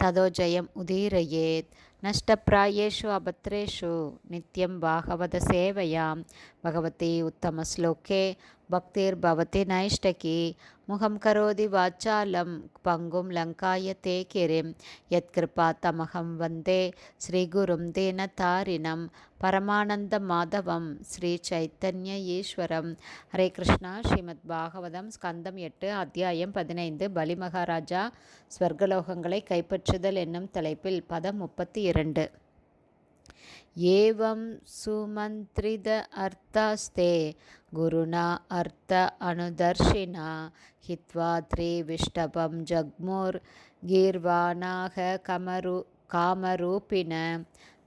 ததோ ஜெயம் உதீரயேத் நஷ்டப்பிராயேஷு அபத்ரேஷு நித்யம் பாகவத சேவையாம் பகவதி உத்தமஸ்லோகே பக்திர்பவதி நைஷ்டகி முகம் கரோதி வாச்சாலம் பங்கும் லங்காய தே கிரிம் யத்கிருபா தமகம் வந்தே ஸ்ரீகுரும் தீனதாரிணம் பரமானந்த மாதவம் ஸ்ரீ சைத்தன்ய ஈஸ்வரம் ஹரே கிருஷ்ணா ஸ்ரீமத் பாகவதம் ஸ்கந்தம் எட்டு அத்தியாயம் பதினைந்து பலி மகாராஜா ஸ்வர்கலோகங்களை கைப்பற்றுதல் என்னும் தலைப்பில் பதம் முப்பத்தி இரண்டு ஏவம் சுமந்திரித அர்த்தாஸ்தே குருணா அர்த்த அனுதர்ஷினா ஹித்வா த்ரிவிஷ்டபம் ஜக்மோர் கீர்வானாக கமரு காமரூபின.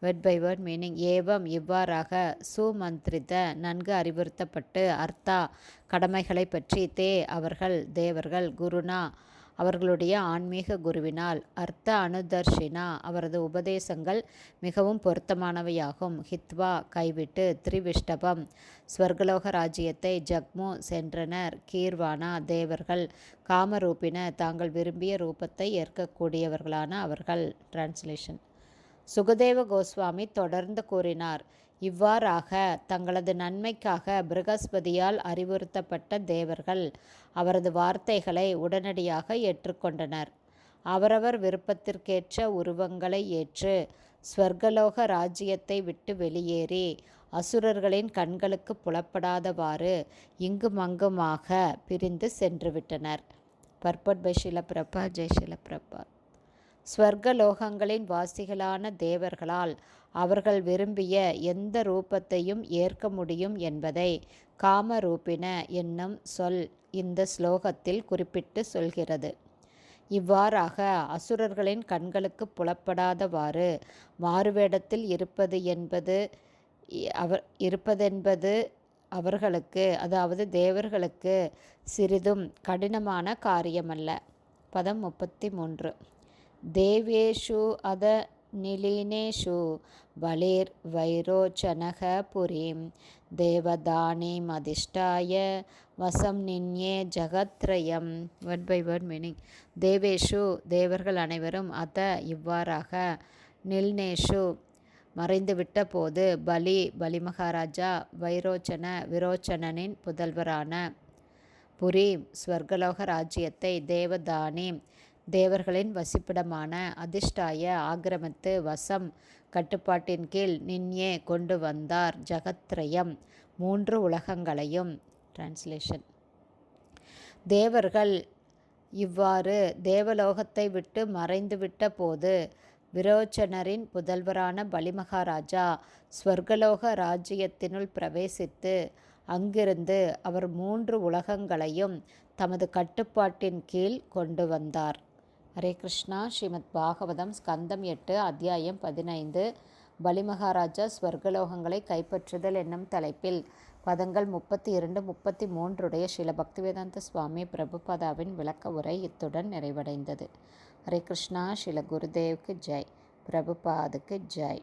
வெட் பை வேர்ட் மீனிங் ஏவம் இவ்வாறாக சுமந்திரித நன்கு அறிவுறுத்தப்பட்டு அர்த்தா கடமைகளை பற்றி தே அவர்கள் தேவர்கள் குருனா அவர்களுடைய ஆன்மீக குருவினால் அர்த்த அனுதர்ஷினா அவரது உபதேசங்கள் மிகவும் பொருத்தமானவையாகும். ஹித்வா கைவிட்டு திரிவிஷ்டபம் ஸ்வர்கலோக ராஜ்யத்தை ஜக்மு சென்றனர் கீர்வானா தேவர்கள் காமரூபின தாங்கள் விரும்பிய ரூபத்தை ஏற்கக்கூடியவர்களான அவர்கள். டிரான்ஸ்லேஷன் சுகதேவ கோஸ்வாமி தொடர்ந்து கூறினார் இவ்வாறாக தங்களது நன்மைக்காக பிரகஸ்பதியால் அறிவுறுத்தப்பட்ட தேவர்கள் அவரது வார்த்தைகளை உடனடியாக ஏற்றுக்கொண்டனர். அவரவர் விருப்பத்திற்கேற்ற உருவங்களை ஏற்று ஸ்வர்கலோக ராஜ்யத்தை விட்டு வெளியேறி அசுரர்களின் கண்களுக்கு புலப்படாதவாறு இங்குமங்குமாக பிரிந்து சென்றுவிட்டனர். பர்பட் பை ஷிலப்பிரபா. ஜெய் ஷிலப்பிரபா. ஸ்வர்கலோகங்களின் வாசிகளான தேவர்களால் அவர்கள் விரும்பிய எந்த ரூபத்தையும் ஏற்க முடியும் என்பதை காமரூபின என்னும் சொல் இந்த ஸ்லோகத்தில் குறிப்பிட்டு சொல்கிறது. இவ்வாறாக அசுரர்களின் கண்களுக்கு புலப்படாதவாறு மாறுவேடத்தில் இருப்பது என்பது அவர் இருப்பதென்பது அவர்களுக்கு அதாவது தேவர்களுக்கு சிறிதும் கடினமான காரியமல்ல. பதம் முப்பத்தி மூன்று. தேவேஷு அத நிலீனேஷு பலிர் வைரோச்சனக புரீம். தேவதானீம் அதிஷ்டாய வசம் நின்யே ஜகத்ரயம். வேர்ட் பை வேர்ட் மீனிங் தேவேஷு தேவர்கள் அனைவரும் அத இவ்வாறாக நில்னேஷு. மறைந்துவிட்ட போது பலி பலி மகாராஜா வைரோச்சன விரோச்சனனின் புதல்வரான புரி ஸ்வர்கலோக ராஜ்யத்தை தேவதானி தேவர்களின் வசிப்பிடமான அதிர்ஷ்டாய ஆக்கிரமித்து வசம் கட்டுப்பாட்டின் கீழ் நின்யே கொண்டு வந்தார் ஜகத்ரயம். மூன்று உலகங்களையும். டிரான்ஸ்லேஷன் தேவர்கள் இவ்வாறு தேவலோகத்தை விட்டு மறைந்துவிட்ட போது விரோச்சனரின் புதல்வரான பலிமகாராஜா ஸ்வர்கலோக ராஜ்யத்தினுள் பிரவேசித்து அங்கிருந்து அவர் மூன்று உலகங்களையும் தமது கட்டுப்பாட்டின் கீழ் கொண்டு வந்தார். ஹரே கிருஷ்ணா. ஸ்ரீமத் பாகவதம் ஸ்கந்தம் எட்டு அத்தியாயம் பதினைந்து. பலிமகாராஜா ஸ்வர்கலோகங்களை கைப்பற்றுதல் என்னும் தலைப்பில் பதங்கள் முப்பத்தி இரண்டு முப்பத்தி மூன்றுடைய ஸ்ரீல பக்திவேதாந்த சுவாமி பிரபுபதாவின் விளக்க உரை இத்துடன் நிறைவடைந்தது. ஹரே கிருஷ்ணா. ஸ்ரீல குருதேவுக்கு ஜெய். பிரபுபாதுக்கு ஜெய்.